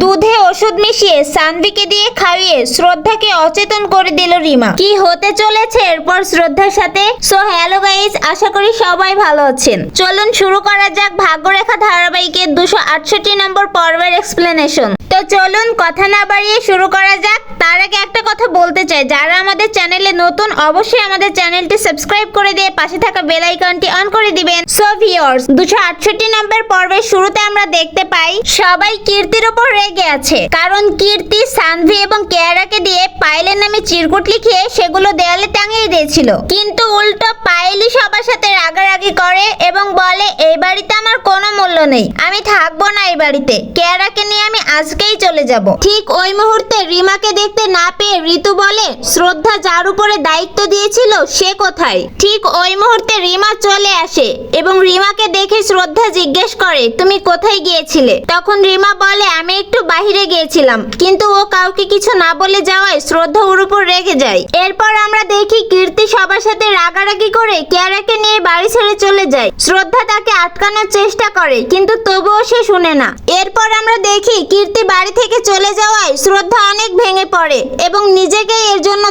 দুধে ওষুধ মিশিয়ে সানভিকে দিয়ে খাইয়ে শ্রদ্ধাকে অচেতন করে দিল রিমা। কি হতে চলেছে? এরপর শ্রদ্ধার সাথে, সো হ্যালো গাইজ আশা করি সবাই ভালো আছেন। চলুন শুরু করা যাক ভাগ্যরেখা ধারাবাহিকের দুশো আটষট্টি নম্বর পর্বের এক্সপ্লেনেশন তো চলুন কথা না বাড়িয়ে শুরু করা যাক। তার আগে একটা কথা বলতে চাই। যারা আমাদের চ্যানেলে নতুন, অবশ্যই আমাদের চ্যানেলটি সাবস্ক্রাইব করে দিয়ে পাশে থাকা বেল আইকনটি অন করে দিবেন। সো ভিউয়ার্স দুশো আটষট্টি নম্বর পর্বের শুরুতে আমরা দেখতে পাই, সবাই কীর্তির উপর রেগে আছে। কারণ কীর্তি, সানভি এবং কেয়ারাকে দিয়ে পায়েলের নামে চিরকুট লিখিয়ে সেগুলো দেয়ালে টাঙিয়ে দিয়েছিল। কিন্তু উল্টো পায়েলই সবার সাথে রাগারাগি করে এবং বলে, এই বাড়িতে আমার কোনো মূল্য নেই। আমি থাকব না এই বাড়িতে। কেয়ারাকে নিয়ে আমি আজকেই চলে যাব। ঠিক ওই মুহূর্তে রিমাকে দেখতে না পেয়ে ঋতু বলে, শ্রদ্ধা যার উপরে দায়িত্ব দিয়েছিল সে কোথায়? ঠিক ওই মুহূর্তে রিমা চলে আসে এবং রিমাকে দেখে শ্রদ্ধা জিজ্ঞেস করে, তুমি কোথায় গিয়েছিলে? তখন রিমা বলে, আমি একটু বাইরে গিয়েছিলাম। কিন্তু ও কাউকে কিছু না বলে যাওয়ায় শ্রদ্ধা ওর উপর রেগে যায়। এরপর আমরা দেখি কীর্তি সবার সাথে রাগারাগি করে কেয়ারাকে নিয়ে বাড়ি ছেড়ে চলে যায়। শ্রদ্ধা তাকে আটকানোর চেষ্টা করে। কিন্তু তবুও সে শুনে না। এরপর আমরা দেখি কীর্তি বাড়ি থেকে চলে যাওয়ায় শ্রদ্ধা অনেক ভেঙে পড়ে এবং নিজেকেই এর জন্য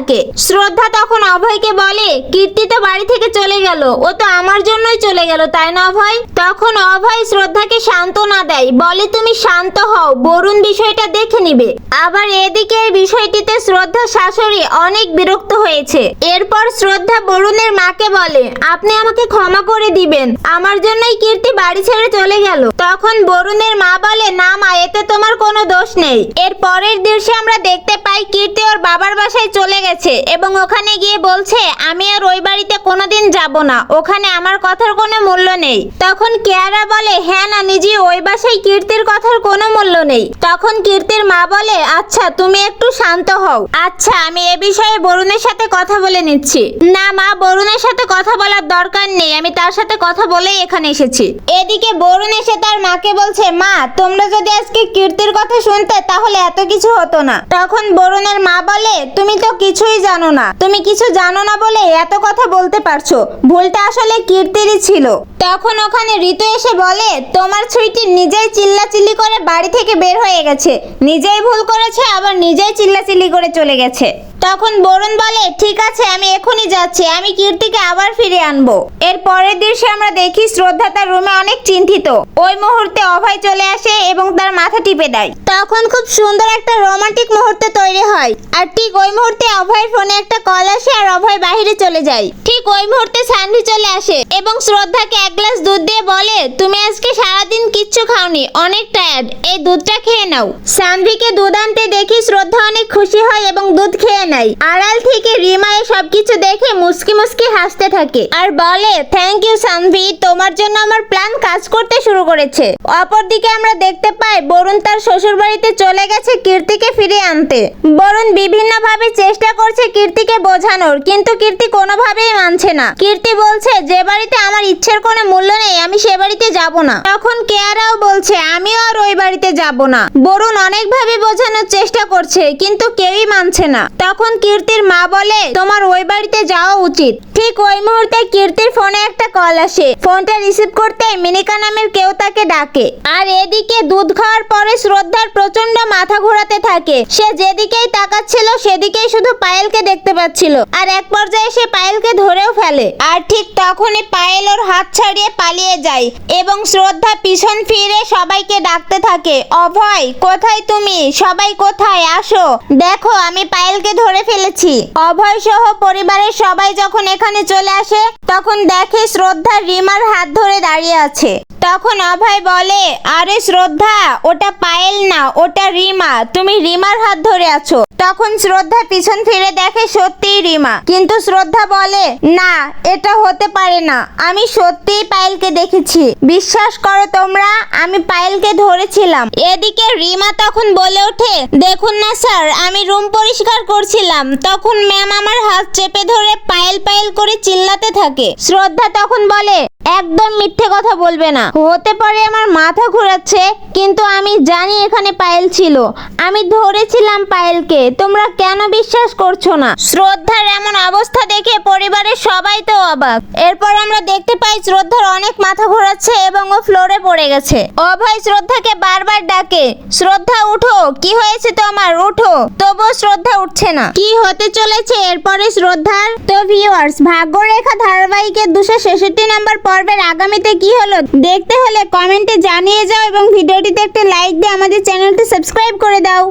থাকে। শ্রদ্ধা তখন অভয়কে বলে, কীর্তি তো বাড়ি থেকে চলে গেল, ও তো আমার জন্যই চলে গেল, তাই না অভয়? তখন অভয় শ্রদ্ধাকে সান্ত্বনা দেয়, বলে, তুমি শান্ত হও, বরুণ বিষয়টা দেখে নিবে। আবার এদিকে এই বিষয়টিতে শ্রদ্ধা শাশুড়ি অনেক বিরক্ত হয়েছে। এরপর শ্রদ্ধা বরুণের মাকে বলে, আপনি আমাকে ক্ষমা করে দিবেন, আমার জন্যই কীর্তি বাড়ি ছেড়ে চলে গেল। তখন বরুণের মা বলে, না মা, এতে তোমার কোনো দোষ নেই। এর পরের দৃশ্যে আমরা দেখতে পাই, কীর্তি ওর বাবার বাসায় চলে গেছে এবং ওখানে গিয়ে বলছে, আমি আর ওই বাড়িতে কোনোদিন যাব না। ওখানে আমার কথার কোনো মূল্য নেই। তখন কেয়ারা বলে হ্যাঁ না নিজে ওই বাসায় কীর্তির কথার কোনো মূল্য নেই। তখন কীর্তির মা বলে আচ্ছা তুমি একটু শান্ত হও। আচ্ছা আমি এ বিষয়ে বরুণের সাথে কথা বলে নিচ্ছি। না মা, বরুণের সাথে কথা বলার দরকার নেই। আমি তার সাথে কথা বলেই এখানে এসেছি। এদিকে বরুণ এসে তার মাকে বলছে, মা, তোমরা যদি আজকে কীর্তির কথা শুনতে, তাহলে এত কিছু হতো না। তখন বরুণের মা বলে তুমি তো কিছুই জানো না। তুমি কিছু জানো না বলে এত কথা বলতে পারছ। ভুলটা আসলে কীর্তিরই ছিল। তখন ওখানে ঋতু এসে বলে, তোমার ছুইটি নিজেই চিল্লাচিল্লি করে বাড়ি থেকে বের হয়ে গেছে। নিজেই ভুল করেছে, আবার নিজেই চিল্লাচিল্লি করে চলে গেছে। তখন বরুণ বলে, ঠিক আছে, আমি এখনই যাচ্ছি, আমি কীর্তিকে আবার ফিরে আনব। এর পরের দৃশ্যে আমরা দেখি শ্রদ্ধা তার রুমে অনেক চিন্তিত। ওই মুহূর্তে অভয় চলে আসে এবং তার মাথা টিপে দেয়। তখন খুব সুন্দর একটা রোমান্টিক মুহূর্ত তৈরি হয়। আর ঠিক ওই মুহূর্তে অভয়ের ফোনে একটা কল আসে আর অভয় বাহিরে চলে যায়। ঠিক ওই মুহূর্তে সান্ডি চলে আসে এবং শ্রদ্ধাকে এক গ্লাস দুধ দিয়ে বলে, তুমি আজকে সারাদিন কিচ্ছু খাওনি, অনেক টায়ার্ড এই দুধটা খেয়ে নাও। সানভিকে দুধ আনতে দেখি শ্রদ্ধা অনেক খুশি হয় এবং দুধ খেয়ে নেয়। আড়াল থেকে রিমা এই সবকিছু দেখে মুস্কি মুস্কি হাসতে থাকে আর বলে থ্যাংক ইউ সানভি তোমার জন্য আমার প্ল্যান কাজ করতে শুরু করেছে। অপরদিকে আমরা দেখতে পাই বরুণ তার শ্বশুর বাড়িতে চলে গেছে কীর্তিকে ফিরিয়ে আনতে। বরুণ বিভিন্ন ভাবে চেষ্টা করছে কীর্তিকে বোঝানোর, কিন্তু কীর্তি কোনোভাবেই মানছে না। কীর্তি বলছে, যে বাড়িতে আমার ইচ্ছের কোনো মূল্য নেই, আমি সে বাড়িতে যাব না। তখন কেয়ারাও বলছে, আমিও আর ওই বাড়িতে যাব না। বরুণ অনেকভাবে বোঝানোর চেষ্টা করছে, কিন্তু কেউই মানছে না। তখন কীর্তির মা বলে, তোমার ওই বাড়িতে যাওয়া উচিত। ঠিক ওই মুহূর্তে কীর্তির ফোনে একটা কল আসে। ফোনটা রিসিভ করতে মিনিকা নামের কেউ তাকে ডাকে। আর এদিকে দুধ খাওয়ার পরে শ্রদ্ধার প্রচণ্ড মাথা ঘোরাতে থাকে। সে যেদিকেই তাকাচ্ছিল, সেদিকেই শুধু পায়েলকে দেখতে পাচ্ছিল। আর এক পর্যায়ে সে পায়েলকে ধরেও ফেলে। আর ঠিক তখনই পায়েল ওর হাত ছাড়িয়ে পালিয়ে যায় এবং শ্রদ্ধা পিছন ফিরে সবাইকে ডাকতে থাকে। অভয়, কোথায় তুমি? সবাই কোথায়? আসো। দেখো, আমি পায়েলকে ধরে ফেলেছি। অভয় সহ পরিবারের সবাই যখন এখানে চলে আসে, তখন দেখে শ্রদ্ধা রিমার হাত ধরে দাঁড়িয়ে আছে। তখন অভয় বলে, আরে শ্রদ্ধা, ওটা পায়েল না, ওটা রিমা। তুমি রিমার হাত ধরে আছো। তখন শ্রদ্ধা পিছন ফিরে দেখে সত্যিই রিমা। কিন্তু শ্রদ্ধা বলে না, এটা হতে পারে না। আমি সত্যিই পায়েলকে দেখেছি। বিশ্বাস করো তোমরা, আমি পায়েলকে ধরেছিলাম। এদিকে রিমা তখন বলে ওঠে, দেখুন না স্যার, আমি রুম পরিষ্কার করছিলাম। তখন ম্যাম আমার হাত চেপে ধরে পায়েল পায়েল করে চিল্লাতে থাকে। শ্রদ্ধা তখন বলে একদম মিথ্যে কথা বলবে না। হতে পারে আমার মাথা ঘোরাচ্ছে, কিন্তু আমি জানি এখানে পায়েল ছিল। আমি ধরেছিলাম পায়েলকে, তোমরা কেন বিশ্বাস করছ না? শ্রদ্ধার এমন অবস্থা দেখে পরিবারের সবাই তো অবাক। এরপর আমরা দেখতে পাই শ্রদ্ধার অনেক মাথা ঘোরাচ্ছে এবং ও ফ্লোরে পড়ে গেছে। অভয় শ্রদ্ধাকে বারবার ডাকে, শ্রদ্ধা, উঠো, কি হয়েছে তোমার? উঠো। তবুও শ্রদ্ধা উঠছে না। কি হতে চলেছে এরপরে শ্রদ্ধার? তো ভিউয়ার্স ভাগ্যরেখা ধারাবাহিকের দুশো ছেষট্টি নম্বর পর্বের আগামীতে কি হলো দেখতে হলে কমেন্টে জানিয়ে যাও এবং ভিডিওটিতে একটা লাইক দিয়ে আমাদের চ্যানেলটি সাবস্ক্রাইব করে দাও।